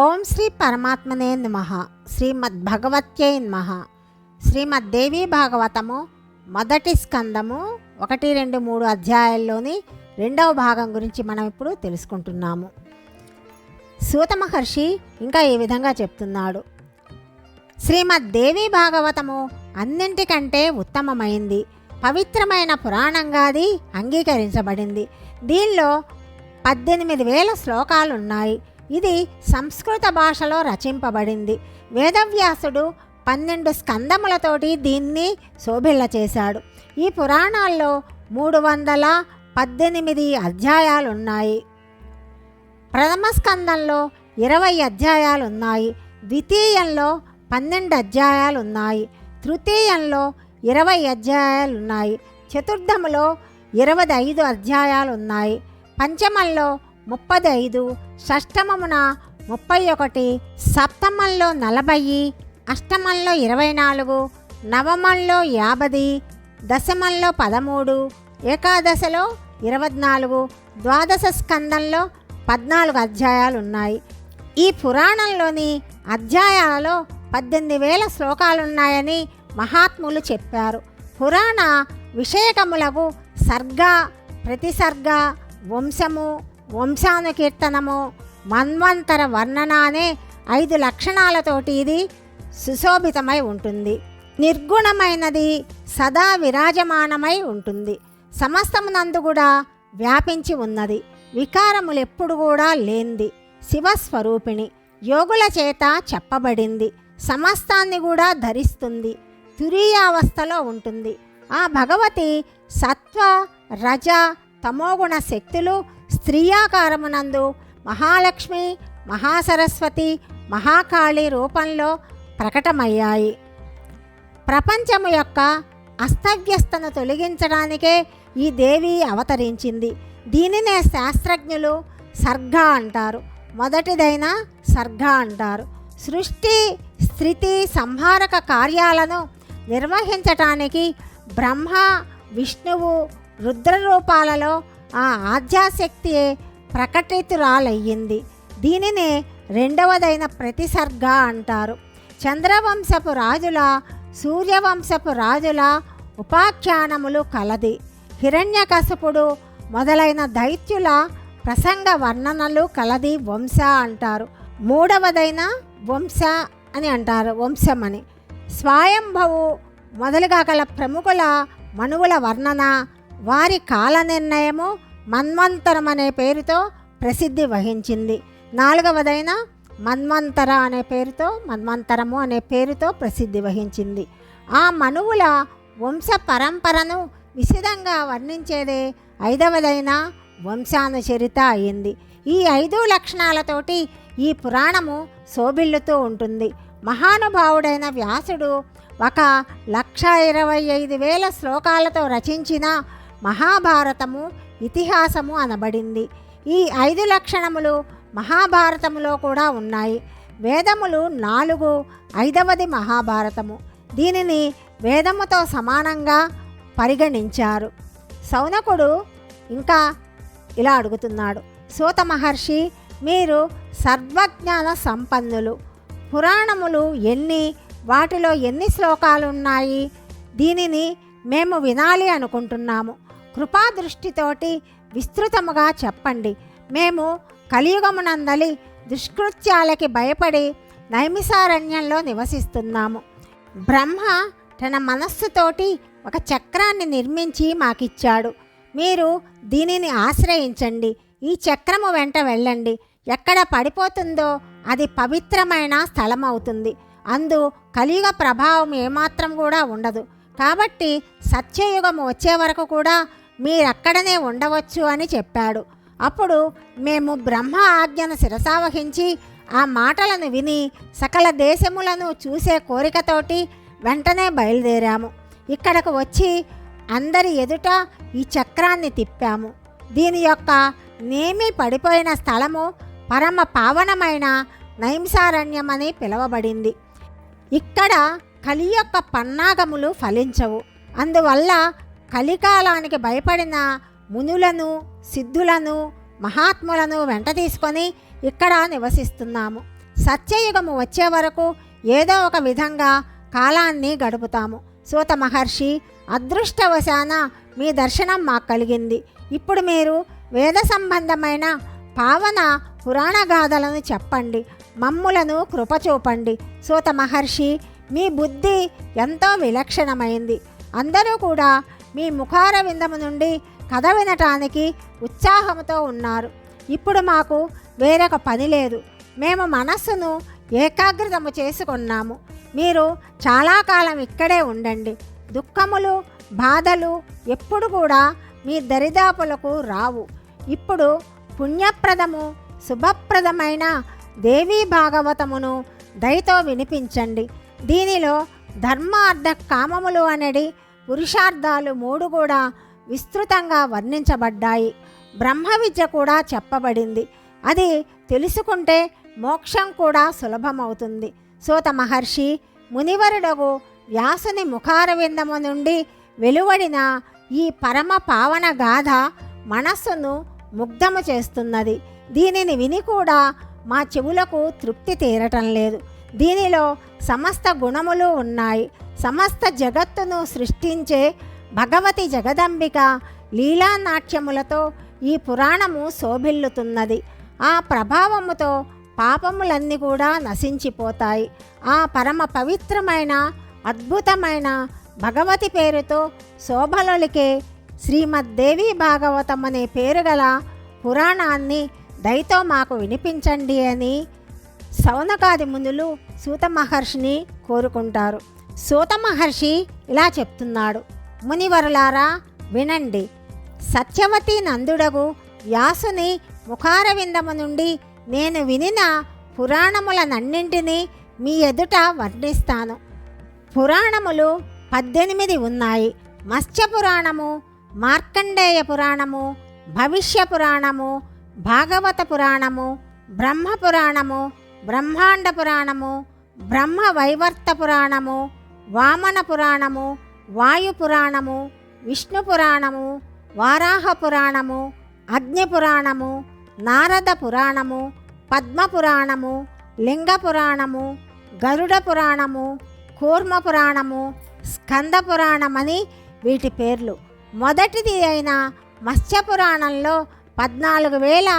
ఓం శ్రీ పరమాత్మనే నమ. శ్రీమద్ భగవత్యై నమ. శ్రీమద్ దేవీ భాగవతము మొదటి స్కందము ఒకటి రెండు మూడు అధ్యాయాల్లోని రెండవ భాగం గురించి మనం ఇప్పుడు తెలుసుకుంటున్నాము. సూత మహర్షి ఇంకా ఈ విధంగా చెప్తున్నాడు. శ్రీమద్ దేవీ భాగవతము అన్నింటికంటే ఉత్తమమైంది. పవిత్రమైన పురాణంగా అది అంగీకరించబడింది. దీనిలో పద్దెనిమిది వేల శ్లోకాలు ఉన్నాయి ఇది సంస్కృత భాషలో రచింపబడింది. వేదవ్యాసుడు పన్నెండు స్కందములతోటి దీన్ని శోభిల్ల చేశాడు. ఈ పురాణాల్లో మూడు వందల పద్దెనిమిది అధ్యాయాలు ఉన్నాయి ప్రథమ స్కందంలో ఇరవై అధ్యాయాలు ఉన్నాయి ద్వితీయంలో పన్నెండు అధ్యాయాలు ఉన్నాయి తృతీయంలో ఇరవై అధ్యాయాలు ఉన్నాయి చతుర్థములో ఇరవై ఐదు అధ్యాయాలు ఉన్నాయి పంచమంలో ముప్పై ఐదు షష్టమమున ముప్పై ఒకటి సప్తమంలో నలభై అష్టమంలో ఇరవై నాలుగు నవమంలో యాభై దశమంలో పదమూడు ఏకాదశలో ఇరవై నాలుగు ద్వాదశ స్కందంలో పద్నాలుగు అధ్యాయాలు ఉన్నాయి ఈ పురాణంలోని అధ్యాయాలలో పద్దెనిమిది వేల శ్లోకాలున్నాయని మహాత్ములు చెప్పారు. పురాణ విషయకములకు సర్గ ప్రతిసర్గ వంశము వంశానుకీర్తనము మన్వంతర వర్ణన అనే ఐదు లక్షణాలతోటి ఇది సుశోభితమై ఉంటుంది. నిర్గుణమైనది సదా విరాజమానమై ఉంటుంది. సమస్తమునందు కూడా వ్యాపించి ఉన్నది. వికారములు ఎప్పుడు కూడా లేనిది శివస్వరూపిణి యోగుల చేత చెప్పబడింది. సమస్తాన్ని కూడా ధరిస్తుంది. తురీయావస్థలో ఉంటుంది. ఆ భగవతి సత్వ రజ తమోగుణ శక్తులు స్త్రీయాకారమునందు మహాలక్ష్మి మహాసరస్వతి మహాకాళి రూపంలో ప్రకటమయ్యాయి. ప్రపంచము యొక్క అస్తవ్యస్తను తొలగించడానికే ఈ దేవి అవతరించింది. దీనినే శాస్త్రజ్ఞులు సర్గ అంటారు. మొదటిదైన సర్గ అంటారు. సృష్టి స్థితి సంహారక కార్యాలను నిర్వహించటానికి బ్రహ్మ విష్ణువు రుద్ర రూపాలలో ఆ ఆధ్యాశక్తి ప్రకటితురాలయ్యింది. దీనినే రెండవదైన ప్రతిసర్గ అంటారు. చంద్రవంశపు రాజుల సూర్యవంశపు రాజుల ఉపాఖ్యానములు కలది. హిరణ్యకశపుడు మొదలైన దైత్యుల ప్రసంగ వర్ణనలు కలది వంశ అంటారు. మూడవదైన వంశ అని అంటారు వంశమని. స్వయంభవు మొదలుగా గల ప్రముఖుల మనువుల వర్ణన వారి కాల నిర్ణయము మన్వంతరం అనే పేరుతో ప్రసిద్ధి వహించింది. నాలుగవదైన మన్వంతర అనే పేరుతో మన్వంతరము అనే పేరుతో ప్రసిద్ధి వహించింది. ఆ మనువుల వంశ పరంపరను విశదంగా వర్ణించేదే ఐదవదైన వంశానుచరిత అయింది. ఈ ఐదు లక్షణాలతోటి ఈ పురాణము శోభిల్లుతూ ఉంటుంది. మహానుభావుడైన వ్యాసుడు ఒక లక్ష ఇరవై ఐదు వేల శ్లోకాలతో రచించిన మహాభారతము ఇతిహాసము అనబడింది. ఈ ఐదు లక్షణములు మహాభారతములో కూడా ఉన్నాయి. వేదములు నాలుగు ఐదవది మహాభారతము. దీనిని వేదముతో సమానంగా పరిగణించారు. సౌనకుడు ఇంకా ఇలా అడుగుతున్నాడు. సూత మహర్షి మీరు సర్వజ్ఞాన సంపన్నులు. పురాణములు ఎన్ని వాటిలో ఎన్ని శ్లోకాలు ఉన్నాయి? దీనిని మేము వినాలి అనుకుంటున్నాము. కృపాదృష్టితోటి విస్తృతముగా చెప్పండి. మేము కలియుగమునందలి దుష్కృత్యాలకి భయపడి నైమిసారణ్యంలో నివసిస్తున్నాము. బ్రహ్మ తన మనస్సుతోటి ఒక చక్రాన్ని నిర్మించి మాకిచ్చాడు. మీరు దీనిని ఆశ్రయించండి. ఈ చక్రము వెంట వెళ్ళండి. ఎక్కడ పడిపోతుందో అది పవిత్రమైన స్థలం అవుతుంది అందు కలియుగ ప్రభావం ఏమాత్రం కూడా ఉండదు. కాబట్టి సత్యయుగం వచ్చే వరకు కూడా మీరక్కడనే ఉండవచ్చు అని చెప్పాడు. అప్పుడు మేము బ్రహ్మ ఆజ్ఞను శిరసావహించి ఆ మాటలను విని సకల దేశములను చూసే కోరికతోటి వెంటనే బయలుదేరాము. ఇక్కడకు వచ్చి అందరి ఎదుట ఈ చక్రాన్ని తిప్పాము. దీని యొక్క నేమి పడిపోయిన స్థలము పరమ పావనమైన నైంసారణ్యమని పిలువబడింది. ఇక్కడ కలి యొక్క పన్నాగములు ఫలించవు. అందువల్ల కలికాలానికి భయపడిన మునులను సిద్ధులను మహాత్ములను వెంట తీసుకొని ఇక్కడ నివసిస్తున్నాము. సత్యయుగము వచ్చే వరకు ఏదో ఒక విధంగా కాలాన్ని గడుపుతాము. సూత మహర్షి అదృష్టవశాన మీ దర్శనం మాకు కలిగింది. ఇప్పుడు మీరు వేద సంబంధమైన పావన పురాణ గాథలను చెప్పండి. మమ్ములను కృపచూపండి సూత మహర్షి మీ బుద్ధి ఎంతో విలక్షణమైంది. అందరూ కూడా మీ ముఖార విందము నుండి కథ వినటానికి ఉత్సాహంతో ఉన్నారు. ఇప్పుడు మాకు వేరొక పని లేదు. మేము మనస్సును ఏకాగ్రతము చేసుకున్నాము. మీరు చాలా కాలం ఇక్కడే ఉండండి. దుఃఖములు బాధలు ఎప్పుడు కూడా మీ దరిదాపులకు రావు. ఇప్పుడు పుణ్యప్రదము శుభప్రదమైన దేవీ భాగవతమును దయతో వినిపించండి. దీనిలో ధర్మార్థ కామములు అనేది పురుషార్థాలు మూడు కూడా విస్తృతంగా వర్ణించబడ్డాయి. బ్రహ్మ విద్య కూడా చెప్పబడింది. అది తెలుసుకుంటే మోక్షం కూడా సులభమవుతుంది. సూత మహర్షి మునివరుడగు వ్యాసుని ముఖారవిందము నుండి వెలువడిన ఈ పరమ పావన గాథ మనస్సును ముగ్ధము చేస్తున్నది. దీనిని విని కూడా మా చెవులకు తృప్తి తీరటం లేదు. దీనిలో సమస్త గుణములు ఉన్నాయి. సమస్త జగత్తును సృష్టించే భగవతి జగదంబిక లీలానాట్యములతో ఈ పురాణము శోభిల్లుతున్నది. ఆ ప్రభావముతో పాపములన్నీ కూడా నశించిపోతాయి. ఆ పరమ పవిత్రమైన అద్భుతమైన భగవతి పేరుతో శోభలొలికే శ్రీమద్దేవి భాగవతం అనే పేరు గల పురాణాన్ని దయతో మాకు వినిపించండి అని సౌనకాది మునులు సూత మహర్షిని కోరుకుంటారు. సూత మహర్షి ఇలా చెప్తున్నాడు. మునివరులారా వినండి. సత్యవతి నందుడగు వ్యాసుని ముఖారవిందము నుండి నేను వినిన పురాణములనన్నింటినీ మీ ఎదుట వర్ణిస్తాను. పురాణములు పద్దెనిమిది ఉన్నాయి. మత్స్య పురాణము మార్కండేయ పురాణము భవిష్య పురాణము భాగవత పురాణము బ్రహ్మ పురాణము బ్రహ్మాండ పురాణము బ్రహ్మ వైవర్త పురాణము వామన పురాణము వాయు పురాణము విష్ణు పురాణము వారాహ పురాణము అగ్ని పురాణము నారద పురాణము పద్మ పురాణము లింగ పురాణము గరుడ పురాణము కూర్మ పురాణము స్కంద పురాణమని వీటి పేర్లు. మొదటిది అయిన మత్స్య పురాణంలో పద్నాలుగు వేల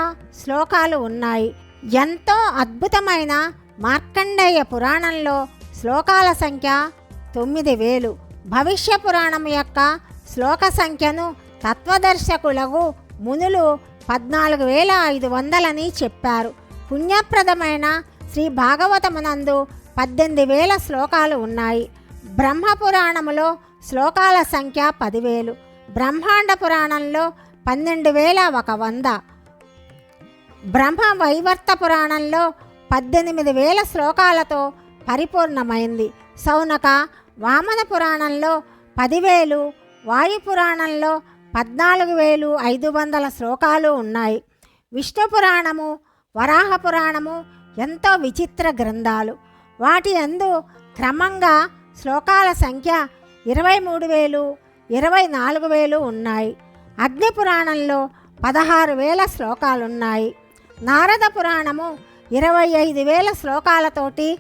శ్లోకాలు ఉన్నాయి. ఎంతో అద్భుతమైన మార్కండేయ పురాణంలో శ్లోకాల సంఖ్య తొమ్మిది వేలు. భవిష్య పురాణం యొక్క శ్లోక సంఖ్యను తత్వదర్శకులకు మునులు పద్నాలుగు వేల ఐదు వందలని చెప్పారు. పుణ్యప్రదమైన శ్రీ భాగవతమునందు పద్దెనిమిది వేల శ్లోకాలు ఉన్నాయి. బ్రహ్మపురాణములో శ్లోకాల సంఖ్య పదివేలు. బ్రహ్మాండ పురాణంలో పన్నెండు వేల ఒక వంద. బ్రహ్మ వైవర్త పురాణంలో పద్దెనిమిది వేల శ్లోకాలతో పరిపూర్ణమైంది. సౌనక వామన పురాణంలో పదివేలు వాయు పురాణంలో పద్నాలుగు వేలు ఐదు వందల శ్లోకాలు ఉన్నాయి. విష్ణు పురాణము వరాహ పురాణము ఎంతో విచిత్ర గ్రంథాలు. వాటి అందు క్రమంగా శ్లోకాల సంఖ్య ఇరవై మూడు వేలు ఇరవై నాలుగు వేలు ఉన్నాయి. అగ్ని పురాణంలో పదహారు వేల శ్లోకాలున్నాయి. నారద పురాణము ఇరవై ఐదు వేల శ్లోకాలతోటి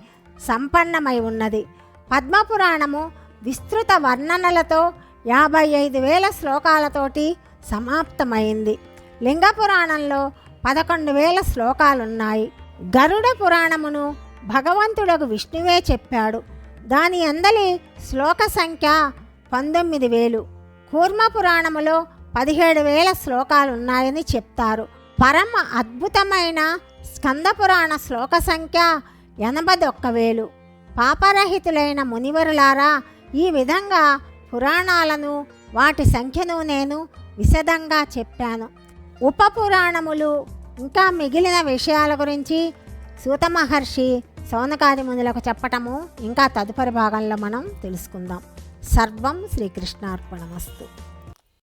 సంపన్నమై ఉన్నది. పద్మపురాణము విస్తృత వర్ణనలతో యాభై ఐదు వేల శ్లోకాలతోటి సమాప్తమైంది. లింగ పురాణంలో పదకొండు వేల శ్లోకాలున్నాయి. గరుడ పురాణమును భగవంతుడకు విష్ణువే చెప్పాడు. దాని అందలి శ్లోక సంఖ్య పంతొమ్మిది వేలు. కూర్మ పురాణములో పదిహేడు వేల శ్లోకాలున్నాయని చెప్తారు. పరమ అద్భుతమైన స్కంద పురాణ శ్లోక సంఖ్య ఎనభై ఒక్క వేలు. పాపరహితులైన మునివరులారా ఈ విధంగా పురాణాలను వాటి సంఖ్యను నేను విశదంగా చెప్పాను. ఉప పురాణములు ఇంకా మిగిలిన విషయాల గురించి సూత మహర్షి సౌనకాది మునులకు చెప్పటము ఇంకా తదుపరి భాగంలో మనం తెలుసుకుందాం. సర్వం శ్రీకృష్ణార్పణమస్తు.